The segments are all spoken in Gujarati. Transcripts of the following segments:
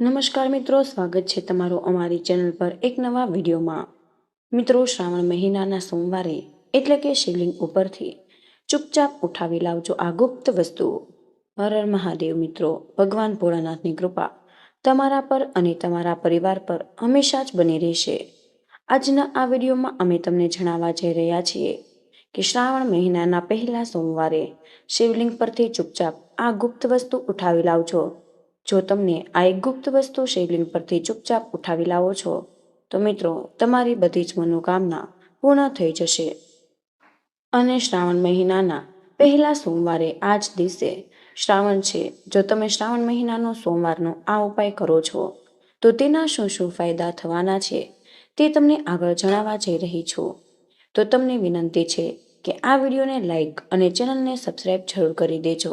નમસ્કાર મિત્રો, સ્વાગત છે તમારું અમારી ચેનલ પર એક નવા વિડીયોમાં. મિત્રો, શ્રાવણ મહિનાના સોમવારે એટલે કે શિવલિંગ ઉપરથી ચૂપચાપ ઉઠાવી લાવજો આ ગુપ્ત વસ્તુઓ હર હર મહાદેવ મિત્રો, ભગવાન ભોળાનાથની કૃપા તમારા પર અને તમારા પરિવાર પર હંમેશા જ બની રહેશે. આજના આ વિડીયોમાં અમે તમને જણાવવા જઈ રહ્યા છીએ કે શ્રાવણ મહિનાના પહેલા સોમવારે શિવલિંગ પરથી ચૂપચાપ આ ગુપ્ત વસ્તુ ઉઠાવી લાવજો. જો તમને આ એક ગુપ્ત વસ્તુ શિવલિંગ પરથી ચૂપચાપ ઉઠાવી લાવો છો, તો મિત્રો, તમારી બધી જ મનોકામના પૂર્ણ થઈ જશે. અને શ્રાવણ મહિનાના પહેલા સોમવારે આ જ દિવસે શ્રાવણ છે. જો તમે શ્રાવણ મહિનાનો સોમવારનો આ ઉપાય કરો છો, તો તેના શું શું ફાયદા થવાના છે તે તમને આગળ જણાવવા જઈ રહી છું. તો તમને વિનંતી છે કે આ વિડીયોને લાઈક અને ચેનલને સબસ્ક્રાઈબ જરૂર કરી દેજો.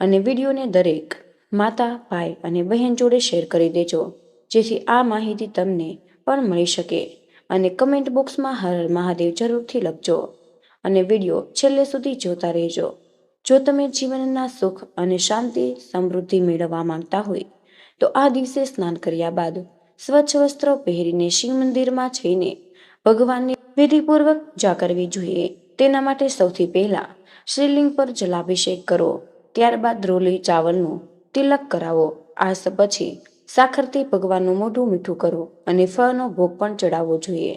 અને વિડીયોને દરેક માતા, ભાઈ અને બહેન જોડે શેર કરી દેજો, જેથી આ માહિતી તમને પણ મળી શકે. અને કમેન્ટ બોક્સમાં હર મહાદેવ જરૂરથી લખજો. અને વીડિયો છેલ્લે સુધી જોતા રહેજો. જો તમે જીવનના સુખ અને શાંતિ, સમૃદ્ધિ મેળવવા માંગતા હોય, તો આ દિવસે સ્નાન કર્યા બાદ સ્વચ્છ વસ્ત્રો પહેરીને શિવ મંદિરમાં જઈને ભગવાનની વિધિપૂર્વક પૂજા કરવી જોઈએ. તેના માટે સૌથી પહેલા શ્રીલિંગ પર જલાભિષેક કરો. ત્યારબાદ રોલી, ચાવલનું તિલક કરાવો. આ પછી સાખરથી ભગવાનનું મોઢું મીઠું કરો અને ફળનો ભોગ પણ ચડાવવો જોઈએ.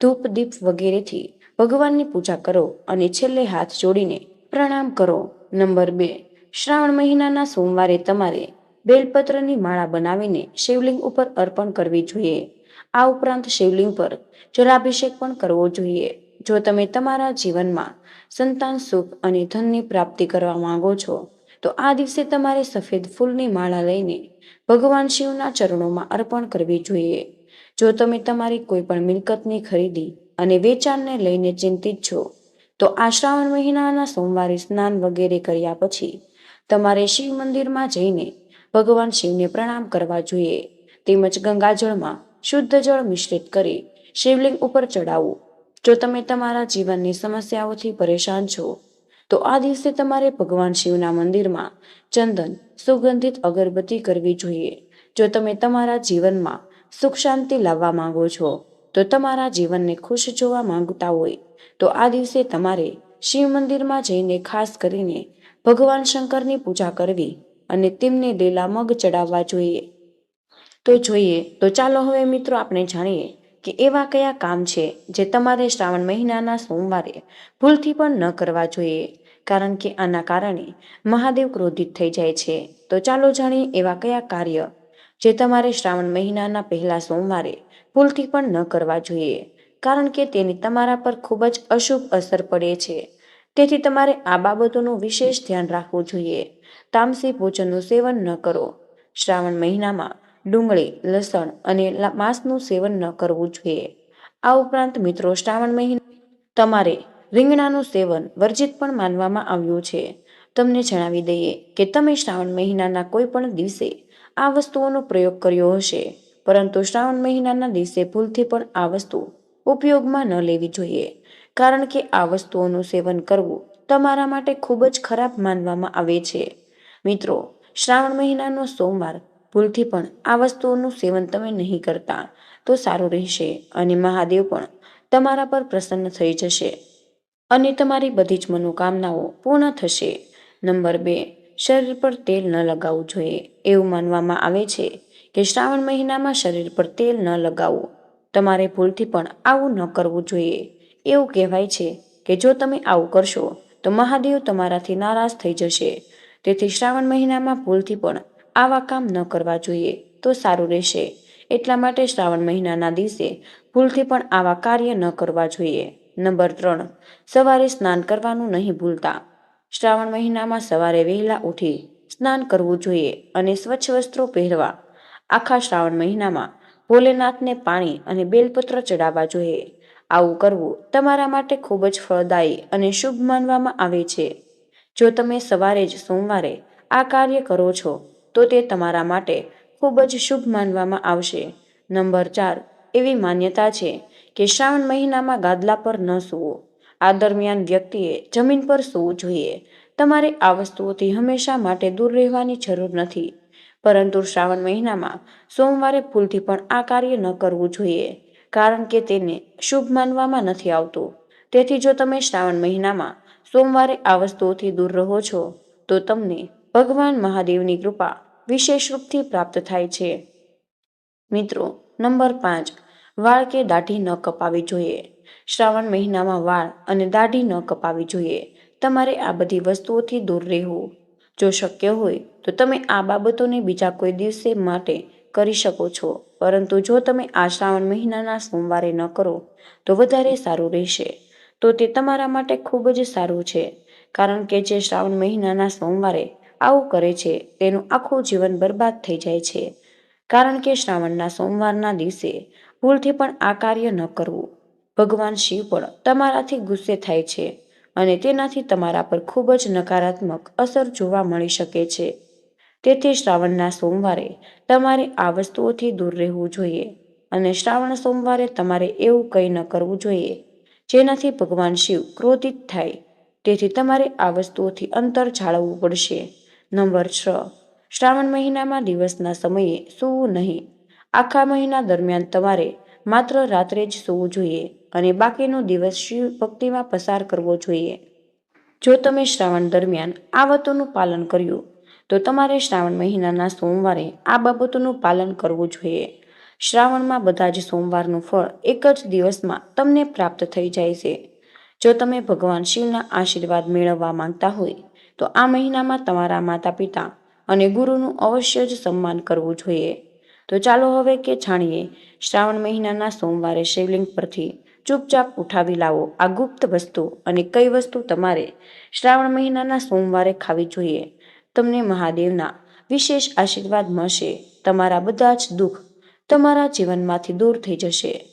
ધૂપ, દીપ વગેરેથી ભગવાનની પૂજા કરો અને છેલ્લે હાથ જોડીને પ્રણામ કરો. નંબર બે, શ્રાવણ મહિનાના સોમવારે તમારે બેલપત્રની માળા બનાવીને શિવલિંગ ઉપર અર્પણ કરવી જોઈએ. આ ઉપરાંત શિવલિંગ પર જલાભિષેક પણ કરવો જોઈએ. જો તમે તમારા જીવનમાં સંતાન સુખ અને ધનની પ્રાપ્તિ કરવા માંગો છો તો આ દિવસે તમારે સફેદ ફૂલની માળા લઈને ભગવાન શિવના ચરણોમાં અર્પણ કરવી જોઈએ. જો તમે તમારી કોઈ પણ મિલકતની ખરીદી અને વેચાણને લઈને ચિંતિત છો, તો આ શ્રાવણ મહિનાના સોમવારે સ્નાન વગેરે કર્યા પછી તમારે શિવ મંદિરમાં જઈને ભગવાન શિવને પ્રણામ કરવા જોઈએ. તેમજ ગંગાજળમાં શુદ્ધ જળ મિશ્રિત કરી શિવલિંગ ઉપર ચડાવવું જો તમે તમારા જીવનની સમસ્યાઓથી પરેશાન છો તો આ દિવસે તમારે ભગવાન શિવના મંદિરમાં ચંદન, સુગંધિત અગરબત્તી કરવી જોઈએ. જો તમે તમારા જીવનમાં સુખ શાંતિ લાવવા માંગો છો, તો તમારા જીવનને ખુશ જોવા માંગતા હોય, તો આ દિવસે તમારે શિવ મંદિરમાં જઈને ખાસ કરીને ભગવાન શંકરની પૂજા કરવી અને તેમને લીલા મગ ચડાવવા જોઈએ. તો જોઈએ, તો ચાલો હવે મિત્રો આપણે જાણીએ કે એવા કયા કામ છે જે તમારે શ્રાવણ મહિનાના સોમવારે ભૂલથી પણ ન કરવા જોઈએ? કારણ કે આના કારણે મહાદેવ ક્રોધિત થઈ જાય છે. તો ચાલો જાણીએ એવા કયા કાર્ય જે તમારે શ્રાવણ મહિનાના પહેલા સોમવારે ભૂલથી પણ ન કરવા જોઈએ. કારણ કે તેની તમારા પર ખૂબ જ અશુભ અસર પડે છે. તેથી તમારે આ બાબતોનું વિશેષ ધ્યાન રાખવું જોઈએ. તામસી ભોજનનું સેવન ન કરો. શ્રાવણ મહિનામાં ડુંગળી, લસણ અને માંસનું સેવન ન કરવું જોઈએ. આ ઉપરાંત મિત્રો, શ્રાવણ મહિના તમારે રીંગણાનું સેવન વર્જિત પણ માનવામાં આવ્યું છે. તમને જણાવી દઈએ કે તમે શ્રાવણ મહિનાના કોઈ પણ દિવસે આ વસ્તુઓનો પ્રયોગ કર્યો હશે. પરંતુ શ્રાવણ મહિનાના દિવસે ભૂલથી પણ આ વસ્તુ ઉપયોગમાં ન લેવી જોઈએ. કારણ કે આ વસ્તુઓનું સેવન કરવું તમારા માટે ખૂબ જ ખરાબ માનવામાં આવે છે. મિત્રો, શ્રાવણ મહિનાનો સોમવાર ભૂલથી પણ આ વસ્તુઓનું સેવન તમે નહીં કરતા, તો સારું રહેશે અને મહાદેવ પણ તમારા પર પ્રસન્ન થઈ જશે અને તમારી બધી જ મનોકામનાઓ પૂર્ણ થશે. નંબર બે, શરીર પર તેલ ન લગાવવું જોઈએ. એવું માનવામાં આવે છે કે શ્રાવણ મહિનામાં શરીર પર તેલ ન લગાવવું. તમારે ભૂલથી પણ આવું ન કરવું જોઈએ. એવું કહેવાય છે કે જો તમે આવું કરશો, તો મહાદેવ તમારાથી નારાજ થઈ જશે. તેથી શ્રાવણ મહિનામાં ભૂલથી પણ આવા કામ ન કરવા જોઈએ, તો સારું રહેશે. એટલા માટે શ્રાવણ મહિનાના દિવસે ભૂલથી પણ આવા કાર્ય ન કરવા જોઈએ. નંબર ત્રણ, સવારે સ્નાન કરવાનું નહીં ભૂલતા. શ્રાવણ મહિનામાં સવારે વહેલા ઉઠી સ્નાન કરવું જોઈએ અને સ્વચ્છ વસ્ત્રો પહેરવા. આખા શ્રાવણ મહિનામાં ભોલેનાથને પાણી અને બેલપત્ર ચડાવવા જોઈએ. આવું કરવું તમારા માટે ખૂબ જ ફળદાયી અને શુભ માનવામાં આવે છે. જો તમે સવારે જ સોમવારે આ કાર્ય કરો છો તો તે તમારા માટે ખૂબ જ શુભ માનવામાં આવશે. નંબર ચાર, એવી માન્યતા છે કે શ્રાવણ મહિનામાં ગાદલા પર ન સૂવો. આ દરમિયાન વ્યક્તિએ જમીન પર સૂવું જોઈએ. તમારે આ વસ્તુઓથી હંમેશા માટે દૂર રહેવાની જરૂર નથી. પરંતુ શ્રાવણ મહિનામાં સોમવારે ભૂલથી પણ આ કાર્ય ન કરવું જોઈએ, કારણ કે તેને શુભ માનવામાં નથી આવતું. તેથી જો તમે શ્રાવણ મહિનામાં સોમવારે આ વસ્તુઓથી દૂર રહો છો, તો તમને ભગવાન મહાદેવની કૃપા વિશેષ રૂપથી પ્રાપ્ત થાય છે. મિત્રો, નંબર પાંચ. વાળ કે દાઢી ન કપાવી જોઈએ. શ્રાવણ મહિનામાં વાળ અને દાઢી ન કપાવી જોઈએ. તમારે આ બધી વસ્તુઓથી દૂર રહેવું. જો શક્ય હોય, તો તમે આ બાબતોને બીજા કોઈ દિવસે માટે કરી શકો છો. પરંતુ જો તમે આ શ્રાવણ મહિનાના સોમવારે ન કરો, તો વધારે સારું રહેશે. તો તે તમારા માટે ખૂબ જ સારું છે. કારણ કે જે શ્રાવણ મહિનાના સોમવારે આવું કરે છે, તેનું આખું જીવન બરબાદ થઈ જાય છે. કારણ કે શ્રાવણના સોમવારના દિવસે ભૂલથી પણ આ કાર્ય ન કરવું. ભગવાન શિવ પણ તમારાથી ગુસ્સે થાય છે અને તેનાથી તમારા પર ખૂબ જ નકારાત્મક અસર જોવા મળી શકે છે. તેથી શ્રાવણના સોમવારે તમારે આ વસ્તુઓથી દૂર રહેવું જોઈએ અને શ્રાવણ સોમવારે તમારે એવું કંઈ ન કરવું જોઈએ, જેનાથી ભગવાન શિવ ક્રોધિત થાય. તેથી તમારે આ વસ્તુઓથી અંતર જાળવવું પડશે. નંબર છ. શ્રાવણ મહિનામાં દિવસના સમયે સૂવું નહીં. આખા મહિના દરમિયાન તમારે માત્ર રાત્રે જ સૂવું જોઈએ અને બાકીનો દિવસ શિવ ભક્તિમાં પસાર કરવો જોઈએ. જો તમે શ્રાવણ દરમિયાન આ વાતોનું પાલન કર્યું, તો તમારે શ્રાવણ મહિનાના સોમવારે આ બાબતોનું પાલન કરવું જોઈએ. શ્રાવણમાં બધા જ સોમવારનું ફળ એક જ દિવસમાં તમને પ્રાપ્ત થઈ જાય છે. જો તમે ભગવાન શિવના આશીર્વાદ મેળવવા માંગતા હોય તો આ મહિનામાં તમારા માતા પિતા અને ગુરુનું અવશ્ય જ સન્માન કરવું જોઈએ. તો ચાલો હવે કે જાણીએ શ્રાવણ મહિનાના સોમવારે શિવલિંગ પરથી ચૂપચાપ ઉઠાવી લાવો આ ગુપ્ત વસ્તુ અને કઈ વસ્તુ તમારે શ્રાવણ મહિનાના સોમવારે ખાવી જોઈએ. તમને મહાદેવના વિશેષ આશીર્વાદ મળશે. તમારા બધા જ દુઃખ તમારા જીવનમાંથી દૂર થઈ જશે.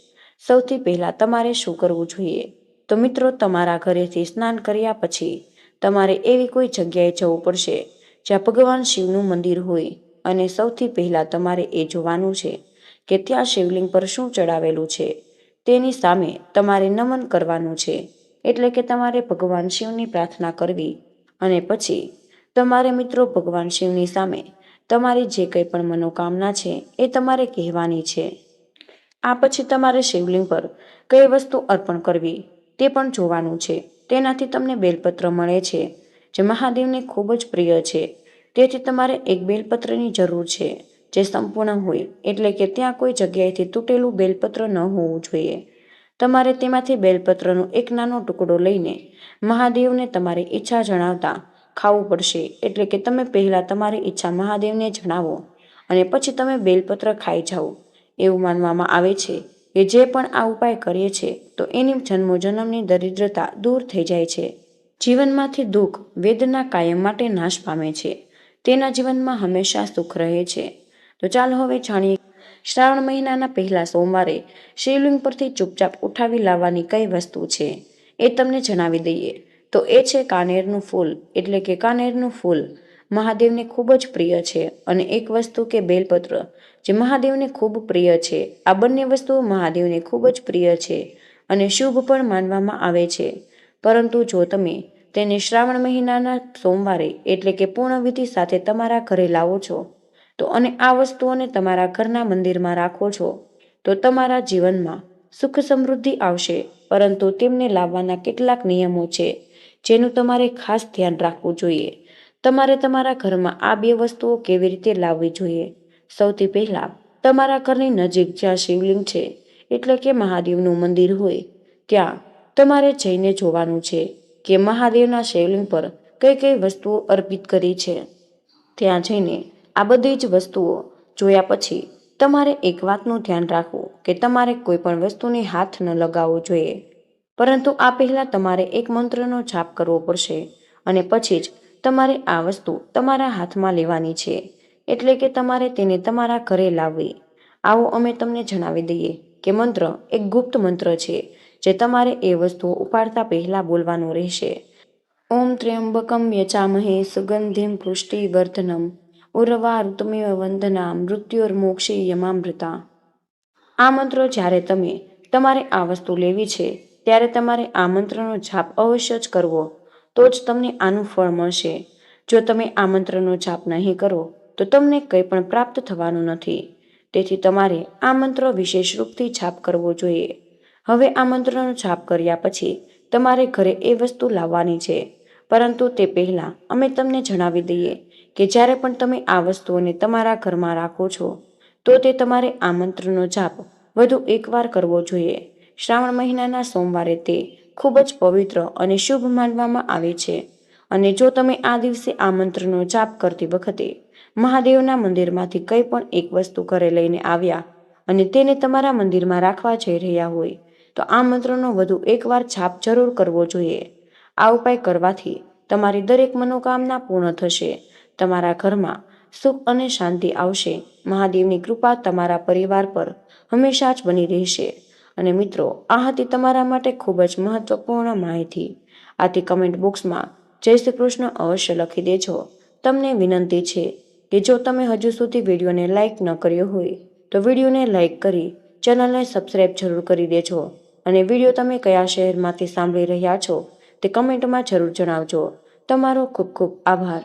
સૌથી પહેલાં તમારે શું કરવું જોઈએ? તો મિત્રો, તમારા ઘરેથી સ્નાન કર્યા પછી તમારે એવી કોઈ જગ્યાએ જવું પડશે જ્યાં ભગવાન શિવનું મંદિર હોય અને સૌથી પહેલાં તમારે એ જોવાનું છે કે ત્યાં શિવલિંગ પર શું ચડાવેલું છે. તેની સામે તમારે નમન કરવાનું છે. એટલે કે તમારે ભગવાન શિવની પ્રાર્થના કરવી અને પછી તમારે મિત્રો ભગવાન શિવની સામે તમારી જે કંઈ પણ મનોકામના છે એ તમારે કહેવાની છે. આ પછી તમારે શિવલિંગ પર કઈ વસ્તુ અર્પણ કરવી તે પણ જોવાનું છે. તેનાથી તમને બેલપત્ર મળે છે, જે મહાદેવને ખૂબ જ પ્રિય છે. તેથી તમારે એક બેલપત્રની જરૂર છે, જે સંપૂર્ણ હોય, એટલે કે ત્યાં કોઈ જગ્યાએથી તૂટેલું બેલપત્ર ન હોવું જોઈએ. તમારે તેમાંથી બેલપત્રનો એક નાનો ટુકડો લઈને મહાદેવને તમારી ઈચ્છા જણાવતા ખાવું પડશે, એટલે કે તમે પહેલાં તમારી ઈચ્છા મહાદેવને જણાવો અને પછી તમે બેલપત્ર ખાઈ જાઓ, એવું માનવામાં આવે છે. કે જે પણ આ ઉપાય કરીએ છીએ તો એની જન્મો જન્મની દરિદ્રતા દૂર થઈ જાય છે. જીવનમાંથી દુઃખ, વેદના કાયમ માટે નાશ પામે છે. તેના જીવનમાં હંમેશા સુખ રહે છે. તો ચાલો હવે જાણીએ. શ્રાવણ મહિનાના પહેલા સોમવારે શિવલિંગ પરથી ચૂપચાપ ઉઠાવી લાવવાની કઈ વસ્તુ છે, એ તમને જણાવી દઈએ. તો એ છે કાનેરનું ફૂલ, એટલે કે કાનેરનું ફૂલ. મહાદેવને ખૂબ જ પ્રિય છે અને એક વસ્તુ કે બેલપત્ર, જે મહાદેવને ખૂબ પ્રિય છે. આ બંને વસ્તુઓ મહાદેવને ખૂબ જ પ્રિય છે અને શુભ પણ માનવામાં આવે છે. પરંતુ જો તમે તેને શ્રાવણ મહિનાના સોમવારે એટલે કે પૂર્ણવિધિ સાથે તમારા ઘરે લાવો છો, તો અને આ વસ્તુઓને તમારા ઘરના મંદિરમાં રાખો છો, તો તમારા જીવનમાં સુખ સમૃદ્ધિ આવશે. પરંતુ તેમને લાવવાના કેટલાક નિયમો છે, જેનું તમારે ખાસ ધ્યાન રાખવું જોઈએ. તમારે તમારા ઘરમાં આ બે વસ્તુઓ કેવી રીતે લાવવી જોઈએ? સૌથી પહેલાં, તમારા ઘરની નજીક જ્યાં શિવલિંગ છે, એટલે કે મહાદેવનું મંદિર હોય, ત્યાં તમારે જઈને જોવાનું છે કે મહાદેવના શિવલિંગ પર કઈ કઈ વસ્તુઓ અર્પિત કરી છે. ત્યાં જઈને આ બધી જ વસ્તુઓ જોયા પછી તમારે એક વાતનું ધ્યાન રાખવું કે તમારે કોઈ પણ વસ્તુને હાથ ન લગાવવો જોઈએ. પરંતુ આ પહેલાં તમારે એક મંત્રનો જાપ કરવો પડશે અને પછી જ તમારે આ વસ્તુ તમારા હાથમાં લેવાની છે, એટલે કે તમારે તેને તમારા ઘરે લાવવી. આવો અમે તમને જણાવી દઈએ કે મંત્ર એક ગુપ્ત મંત્ર છે, જે તમારે એ વસ્તુઓ ઉપાડતા પહેલાં બોલવાનું રહેશે. ઓમ ત્ર્યંબકમ યચામહે સુગંધિમ પુષ્ટિવર્ધનમ ઉર્વા ઋતુમેવ વંદના મૃત્યુર્મોક્ષી યમામૃતા. આ મંત્ર જ્યારે તમે તમારે આ વસ્તુ લેવી છે, ત્યારે તમારે આ મંત્રનો જાપ અવશ્ય જ કરવો. તો જ તમને આનું ફળ મળશે. જો તમે આ મંત્રનો જાપ નહીં કરો, તો તમને કંઈ પણ પ્રાપ્ત થવાનું નથી. તેથી તમારે આ મંત્ર વિશેષ રૂપથી છાપ કરવો જોઈએ. હવે આ મંત્રનો છાપ કર્યા પછી તમારે ઘરે એ વસ્તુ લાવવાની છે. પરંતુ તે પહેલાં અમે તમને જણાવી દઈએ કે જ્યારે પણ તમે આ વસ્તુઓને તમારા ઘરમાં રાખો છો, તો તે તમારે આ મંત્રનો જાપ વધુ એકવાર કરવો જોઈએ. શ્રાવણ મહિનાના સોમવારે તે ખૂબ જ પવિત્ર અને શુભ માનવામાં આવે છે. અને જો તમે આ દિવસે આ મંત્રનો જાપ કરતી વખતે મહાદેવના મંદિરમાંથી કંઈ પણ એક વસ્તુ ઘરે લઈને આવ્યા અને તેને તમારા મંદિરમાં રાખવા જઈ રહ્યા હોય, તો આ મંત્રનો વધુ એકવાર છાપ જરૂર કરવો જોઈએ. આ ઉપાય કરવાથી તમારી દરેક મનોકામના પૂર્ણ થશે. તમારા ઘરમાં સુખ અને શાંતિ આવશે. મહાદેવની કૃપા તમારા પરિવાર પર હંમેશા જ બની રહેશે. અને મિત્રો, આ હતી તમારા માટે ખૂબ જ મહત્વપૂર્ણ માહિતી. આથી કમેન્ટ બોક્સમાં જય શ્રી કૃષ્ણ અવશ્ય લખી દેજો. તમને વિનંતી છે કે જો તમે હજુ સુધી વિડીયોને લાઇક ન કર્યો હોય, તો વિડીયોને લાઇક કરી ચેનલને સબસ્ક્રાઈબ જરૂર કરી દેજો. અને વીડિયો તમે કયા શહેરમાંથી સાંભળી રહ્યા છો, તે કમેન્ટમાં જરૂર જણાવજો. તમારો ખૂબ ખૂબ આભાર.